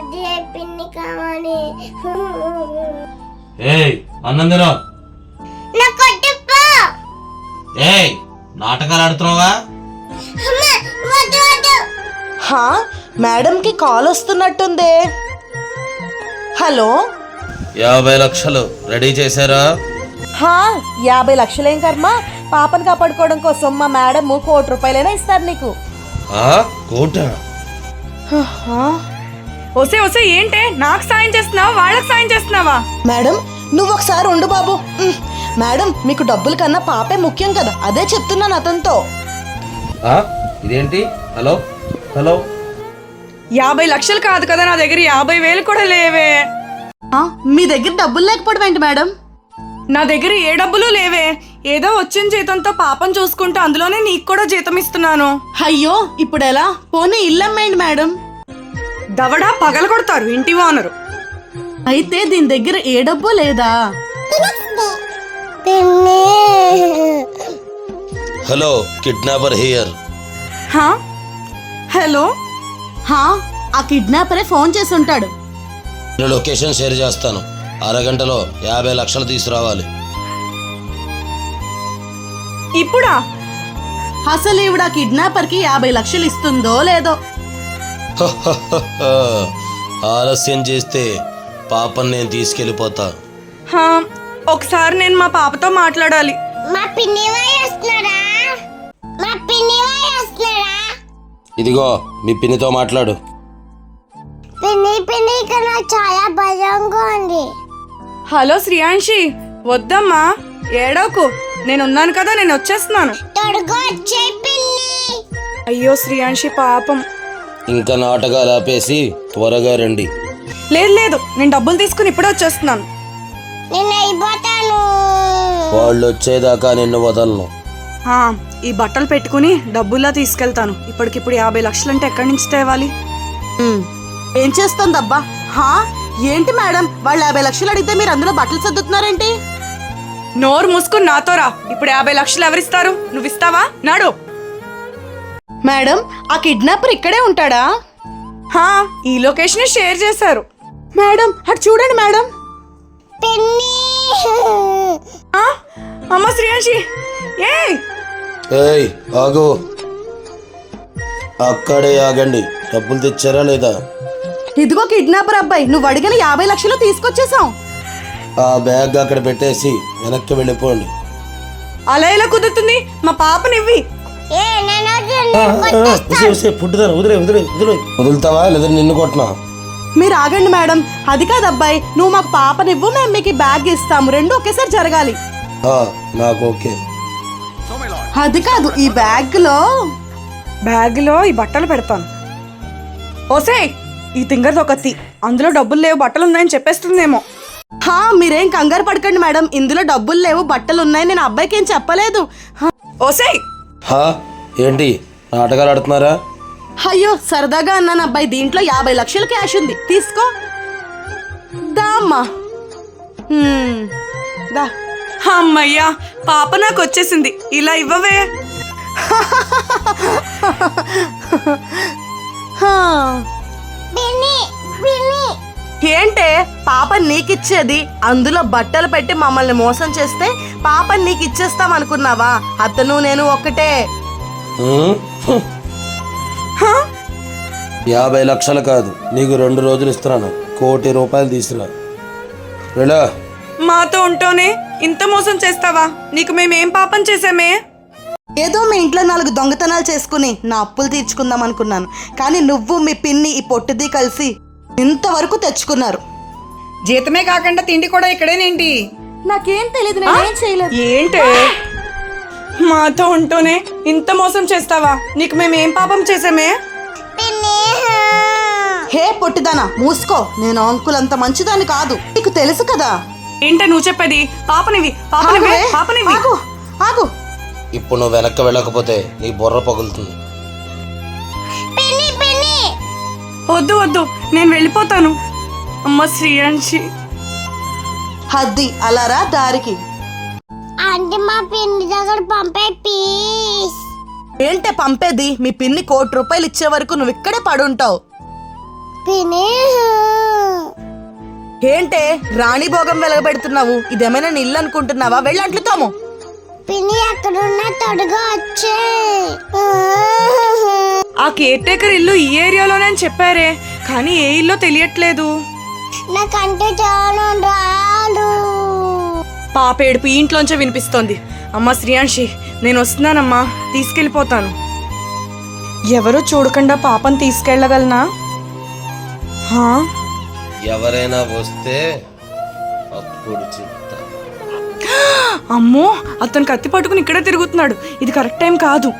వద్దే పిన్ని కావాలి. ఏయ్ అన్నం తినో. నా కొట్టుపో ఏయ్ నాటకాలు ఆడుతున్నావా హా మేడంకి కాల్ వస్తున్నట్టుందే. హలో? యాభై లక్షలు రెడీ చేశారా? హా యాభై లక్షలేం కర్మ? పాపను కాపాడుకోవడం కోసం మా మేడం కోటి రూపాయలైనా ఇస్తారు నీకు. ఆ కోట? వసే వసే ఏంటే? నాకు సాయం చేస్తున్నావా? వాళ్ళకి సాయం చేస్తున్నావా? మేడం నువ్వు ఒకసారి ఉండు బాబు. ఉమ్, మేడం మీకు డబ్బుల కన్నా పాపే ముఖ్యం కదా. అదే చెప్తున్నాను అతనితో. ఆ? ఇదేంటి? హలో? హలో? యాభై లక్షలు కాదు కదా నా దగ్గర? యాభై వేలు కూడా లేవే. ఆ, మీ దగ్గర డబ్బులు లేకపోవడం ఏంటి మేడం? నా దగ్గర ఏ డబ్బులు లేవే. ఏదో వచ్చిన జీతంతో పాపం చూసుకుంటూ అందులోనే నీకు కూడా జీతం ఇస్తున్నాను. అయ్యో ఇప్పుడు ఎలా పోనీ ఇల్లు అమ్మేయండి మేడం. దవడా పగల కొడతారు ఇంటి ఓనరు. అయితే దీని దగ్గర ఏ డబ్బు లేదా? Hello kidnapper here. హా? హలో? హా ఆ కిడ్నాపరే ఫోన్ చేసి ఉంటాడు నేను లొకేషన్ షేర్ చేస్తాను. అరగంటలో యాభై లక్షలు తీసుకురావాలి. ఇప్పుడా? అసలు ఈవిడ ఆ కిడ్నాపర్కి యాభై లక్షలు ఇస్తుందో లేదో. ఆలస్యం చేస్తే పాపని నేను తీసుకెళ్ళిపోతా. హా ఒకసారి నేను మా పాపతో మాట్లాడాలి. మా పిన్ని వాళ్ళు వస్తున్నారా మా పిన్ని వాళ్ళు వస్తున్నారా ఇదిగో మీ పిన్నితో మాట్లాడు. పిన్ని పిన్ని ఇక్కడ నాకు చాలా భయంగా ఉంది. హలో శ్రియాంషి వద్దమ్మా ఏడోకు నేనున్నాను కదా నేను వచ్చేస్తున్నాను. తొడుగు వచ్చే పిన్ని. అయ్యో శ్రియాంషి పాపం. ఇంకా నాటకాలు ఆపేసి త్వరగా రండి. లేదు లేదు. నేను డబ్బులు తీసుకుని ఇప్పుడే వచ్చేస్తున్నాను. నేను అయిపోతాను వాళ్ళు వచ్చేదాకా నిన్ను వదలను. ఆ, ఈ బట్టలు పెట్టుకుని డబ్బుల్లా తీసుకెళ్తాను. ఇప్పటికిప్పుడు యాభై లక్షలంటే ఎక్కడి నుంచి తేవాలి? ఉమ్, ఏం చేస్తోందబ్బా? హా? ఏంటి మేడం? వాళ్ళు యాభై లక్షలు అడిగితే మీరు అందులో బట్టలు సర్దుతున్నారేంటి? నోరు మూసుకుని నాతో రా. ఇప్పుడు యాభై లక్షలు ఎవరిస్తారు? నువ్వు ఇస్తావా? నాడు. మేడం ఆ కిడ్నాపర్ ఇక్కడే ఉంటాడా? హా ఈ లొకేషన్ షేర్ చేశారు. మేడం అటు చూడండి మేడం. పిన్ని. ఆ, అమ్మ శ్రీయాంషి ఏ ఏయ్ ఆగు. అక్కడే ఆగండి. డబ్బులు తెచ్చారా లేదా? ఇదిగో కిడ్నాపర్ అబ్బాయి నువ్వు అడిగిన యాభై లక్షలు తీసుకొచ్చేసాం. ఆ బ్యాగ్ అక్కడ పెట్టేసి వెనక్కి వెళ్ళిపోండి. అలా ఎలా కుదురుతుంది? మా పాపనివ్వి ఏ నేను వదిలేను. పుట్టుదాను వదిలే వదిలే వదిలే వదులుతావా లేదా నిన్ను కొట్టినా మీరు ఆగండి మేడం అది కాదు అబ్బాయి నువ్వు మాకు పాపనివ్వు మేము మీకు ఈ బ్యాగ్ ఇస్తాము రెండు ఒకేసారి జరగాలి. ఆ, నాకు ఓకే. అది కాదు ఈ బ్యాగ్లో బ్యాగ్లో ఈ బట్టలు పెడతాను. ఓసే ఈ తింగర్ది ఒక తీ అందులో డబ్బులు లేవు బట్టలు ఉన్నాయని చెప్పేస్తుందేమో. హా మీరేం కంగారు పడకండి మేడం ఇందులో డబ్బులు లేవు బట్టలు ఉన్నాయి నేను అబ్బాయికి ఏం చెప్పలేదు. ఓసే హా ఏంటి నాటకాలు ఆడుతున్నారా? అయ్యో సరదాగా అన్నాను అబ్బాయి. దీంట్లో యాభై లక్షల క్యాష్ ఉంది. తీసుకో. దా అమ్మా. హ్మ్, దా. అమ్మయ్యా పాప నాకు వచ్చేసింది. ఇలా ఇవ్వవే. హా. ఏంటే? పాప నీకిచ్చేది. అందులో బట్టలు పెట్టి మమ్మల్ని మోసం చేస్తే పాప నీకు ఇచ్చేస్తాం అనుకున్నావా? అతను నేను ఒక్కటే? యాభై లక్షలు కాదు. నీకు రెండు రోజులు ఇస్తున్నాను. కోటి రూపాయలు తీసుకురా వెళ్ళా మాతో ఉంటూనే ఇంత మోసం చేస్తావా? నీకు మేమేం పాపం చేసామే ఏదో మీ ఇంట్లో నాలుగు దొంగతనాలు చేసుకుని నా అప్పులు తీర్చుకుందాం అనుకున్నాను. కానీ నువ్వు మీ పిన్ని ఈ పొట్టిది కలిసి ఇంతవరకు తెచ్చుకున్నారు. జీతమే కాకుండా తిండి కూడా ఇక్కడేనేంటి? నాకేం తెలియదు నేనేం చేయలేదు. ఏంటే? మాతో ఉంటూనే ఇంత మోసం చేస్తావా? నీకు మేమేం పాపం చేసామే పిన్ని హే పొట్టిదానా మూసుకో. నేను అంకుల్ అంత మంచిదాన్ని కాదు. నీకు తెలుసు కదా? ఏంటే నువ్వు చెప్పేది? పాపనివి పాపనివి పాపనివి. ఆగు ఆగు. ఇప్పుడు నువ్వు వెనక్కి వెళ్ళకపోతే నీ బుర్ర పగులుతుంది. పిన్ని పిన్ని! వద్దు వద్దు. నేను వెళ్ళిపోతాను. అమ్మ శ్రీయాంశి హద్ది అలారా దారికి. అంటే మా పిన్ని దగ్గర పంపే ఏంటే పంపేది? మీ పిన్ని కోటి రూపాయలు ఇచ్చే వరకు నువ్వు ఇక్కడే పడుంటావు. పిన్ని. ఏంటే? రాణి భోగం వెలగబెడుతున్నావు. ఇదేమైనా నీ ఇల్లు అనుకుంటున్నావా? వెళ్ళంట్లు తోము. పిన్ని ఎక్కడున్నా తొడగా వచ్చే. ఆ కేర్ టేకర్ ఇల్లు ఈ ఏరియాలోనే అని చెప్పారే కానీ ఏ ఇల్లు తెలియట్లేదు. నాకంటే చాలా రాదు. పాప ఏడుపు ఇంట్లోంచే వినిపిస్తోంది. అమ్మా శ్రీయాంషి నేను వస్తున్నానమ్మా. తీసుకెళ్ళిపోతాను. ఎవరు చూడకుండా పాపని తీసుకెళ్ళగలనా? హా? ఎవరైనా వస్తే అప్పుడు చెప్తా. అమ్మో అతను కత్తి పట్టుకుని ఇక్కడే తిరుగుతున్నాడు. ఇది కరెక్ట్ టైం కాదు.